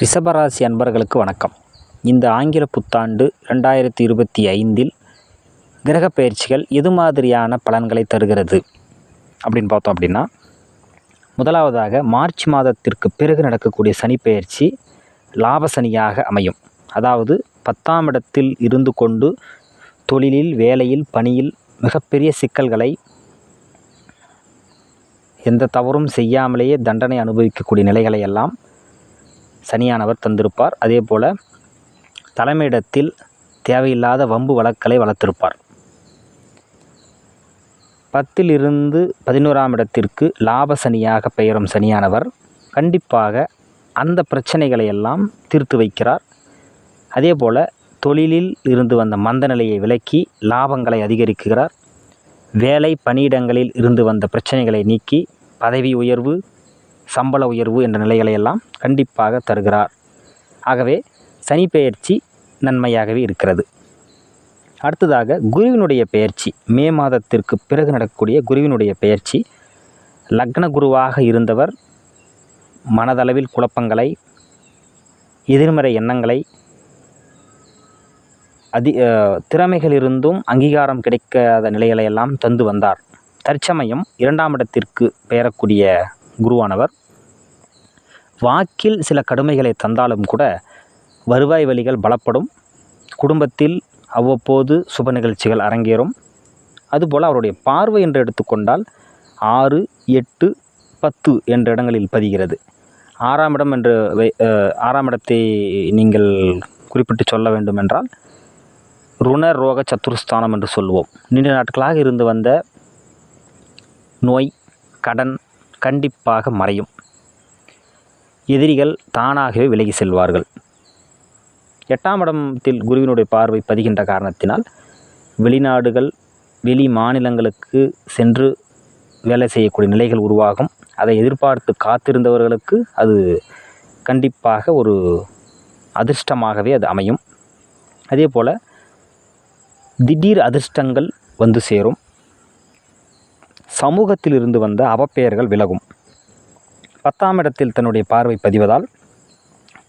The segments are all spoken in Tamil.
ரிஷபராசி அன்பர்களுக்கு வணக்கம். இந்த ஆங்கில புத்தாண்டு ரெண்டாயிரத்தி இருபத்தி ஐந்தில் கிரக பயிற்சிகள் எது மாதிரியான பலன்களை தருகிறது அப்படின்னு பார்த்தோம் அப்படின்னா முதலாவதாக மார்ச் மாதத்திற்கு பிறகு நடக்கக்கூடிய சனிப்பெயர்ச்சி லாப சனியாக அமையும். அதாவது பத்தாம் இடத்தில் இருந்து கொண்டு தொழிலில் வேலையில் பணியில் மிகப்பெரிய சிக்கல்களை எந்த தவறும் செய்யாமலேயே தண்டனை அனுபவிக்கக்கூடிய நிலைகளை எல்லாம் சனியானவர் தந்திருப்பார். அதே போல் தலைமையிடத்தில் தேவையில்லாத வம்பு வழக்கலை வளர்த்திருப்பார். பத்தில் இருந்து பதினோராம் இடத்திற்கு லாப சனியாக பெயரும் சனியானவர் கண்டிப்பாக அந்த பிரச்சனைகளை எல்லாம் தீர்த்து வைக்கிறார். அதே போல் தொழிலில் இருந்து வந்த மந்த நிலையை விலக்கி லாபங்களை அதிகரிக்கிறார். வேலை பணியிடங்களில் இருந்து வந்த பிரச்சனைகளை நீக்கி பதவி உயர்வு சம்பள உயர்வு என்ற நிலைகளை எல்லாம் கண்டிப்பாக தருகிறார். ஆகவே சனி பெயர்ச்சி நன்மையாகவே இருக்கிறது. அடுத்ததாக குருவினுடைய பெயர்ச்சி மே மாதத்திற்கு பிறகு நடக்கக்கூடிய குருவினுடைய பெயர்ச்சி லக்ன குருவாக இருந்தவர் மனதளவில் குழப்பங்களை எதிர்மறை எண்ணங்களை அதி திறமைகளிருந்தும் அங்கீகாரம் கிடைக்காத நிலைகளை எல்லாம் தந்து வந்தார். தற்சமயம் இரண்டாம் இடத்திற்கு பெயரக்கூடிய குருவானவர். வாக்கில் சில கடுமைகளை தந்தாலும் கூட வருவாய் வழிகள் பலப்படும். குடும்பத்தில் அவ்வப்போது சுப நிகழ்ச்சிகள் அரங்கேறும். அதுபோல் அவருடைய பார்வை என்று எடுத்துக்கொண்டால் ஆறு எட்டு பத்து என்ற இடங்களில் பதிகிறது. ஆறாம் இடம் என்று ஆறாம் இடத்தை நீங்கள் குறிப்பிட்டு சொல்ல வேண்டும் என்றால் ருண ரோக சத்துருஸ்தானம் என்று சொல்லுவோம் நீண்ட நாட்களாக இருந்து வந்த நோய் கடன் கண்டிப்பாக மறையும். எதிரிகள் தானாகவே விலகி செல்வார்கள். எட்டாம் இடத்தில் குருவினுடைய பார்வை பதிகின்ற காரணத்தினால் வெளிநாடுகள் வெளி மாநிலங்களுக்கு சென்று வேலை செய்யக்கூடிய நிலைகள் உருவாகும். அதை எதிர்பார்த்து காத்திருந்தவர்களுக்கு அது கண்டிப்பாக ஒரு அதிர்ஷ்டமாகவே அது அமையும். அதே போல் திடீர் அதிர்ஷ்டங்கள் வந்து சேரும். சமூகத்தில் இருந்து வந்த அவப்பெயர்கள் விலகும். பத்தாம் இடத்தில் தன்னுடைய பார்வை பதிவதால்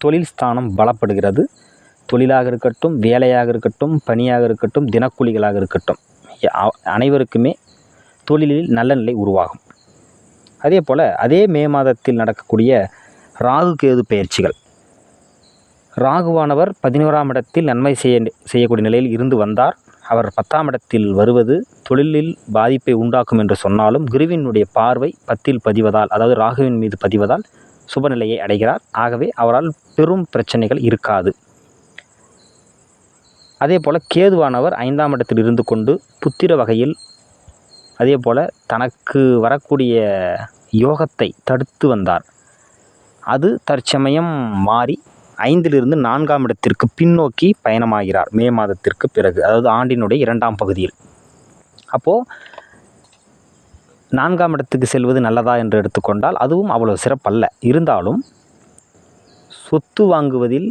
தொழில் ஸ்தானம் பலப்படுகிறது. தொழிலாக இருக்கட்டும் வேலையாக இருக்கட்டும் பணியாக இருக்கட்டும் தினக்கூலிகளாக இருக்கட்டும். அனைவருக்குமே தொழிலில் நல்ல நிலை உருவாகும். அதே போல் அதே மே மாதத்தில் நடக்கக்கூடிய ராகு கேது பயிற்சிகள். ராகுவானவர் பதினோராம் இடத்தில் நன்மை செய்ய செய்யக்கூடிய நிலையில் இருந்து வந்தார். அவர் பத்தாம் இடத்தில் வருவது தொழிலில் பாதிப்பை உண்டாக்கும் என்று சொன்னாலும் குருவினுடைய பார்வை பத்தில் பதிவதால் அதாவது ராகுவின் மீது பதிவதால் சுபநிலையை அடைகிறார். ஆகவே அவரால் பெரும் பிரச்சனைகள் இருக்காது. அதே போல் கேதுவானவர் ஐந்தாம் இடத்தில் இருந்து கொண்டு புத்திர வகையில் அதே போல் தனக்கு வரக்கூடிய யோகத்தை தடுத்து வந்தார். அது தற்சமயம் மாறி ஐந்திலிருந்து நான்காம் இடத்திற்கு பின்னோக்கி பயணமாகிறார். மே மாதத்திற்கு பிறகு அதாவது ஆண்டினுடைய இரண்டாம் பகுதியில். அப்போது நான்காம் இடத்துக்கு செல்வது நல்லதா என்று எடுத்துக்கொண்டால் அதுவும் அவ்வளவு சிறப்பல்ல. இருந்தாலும் சொத்து வாங்குவதில்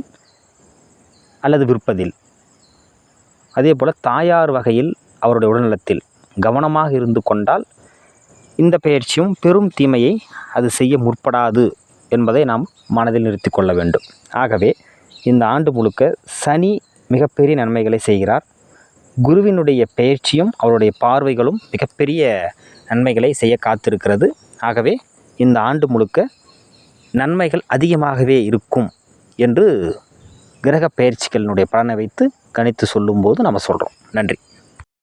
அல்லது விற்பதில் அதே போல் தாயார் வகையில் அவருடைய உடல்நலத்தில் கவனமாக இருந்து கொண்டால் இந்த பயிற்சியும் பெரும் தீமையை அது செய்ய முற்படாது. என்பதை நாம் மனதில் நிறுத்தி கொள்ள வேண்டும். ஆகவே இந்த ஆண்டு முழுக்க சனி மிகப்பெரிய நன்மைகளை செய்கிறார். குருவினுடைய பயிற்சியும் அவருடைய பார்வைகளும் மிகப்பெரிய நன்மைகளை செய்ய காத்திருக்கிறது. ஆகவே இந்த ஆண்டு முழுக்க நன்மைகள் அதிகமாகவே இருக்கும் என்று கிரக பயிற்சிகளினுடைய பலனை வைத்து கணித்து சொல்லும்போது நம்ம சொல்கிறோம் நன்றி.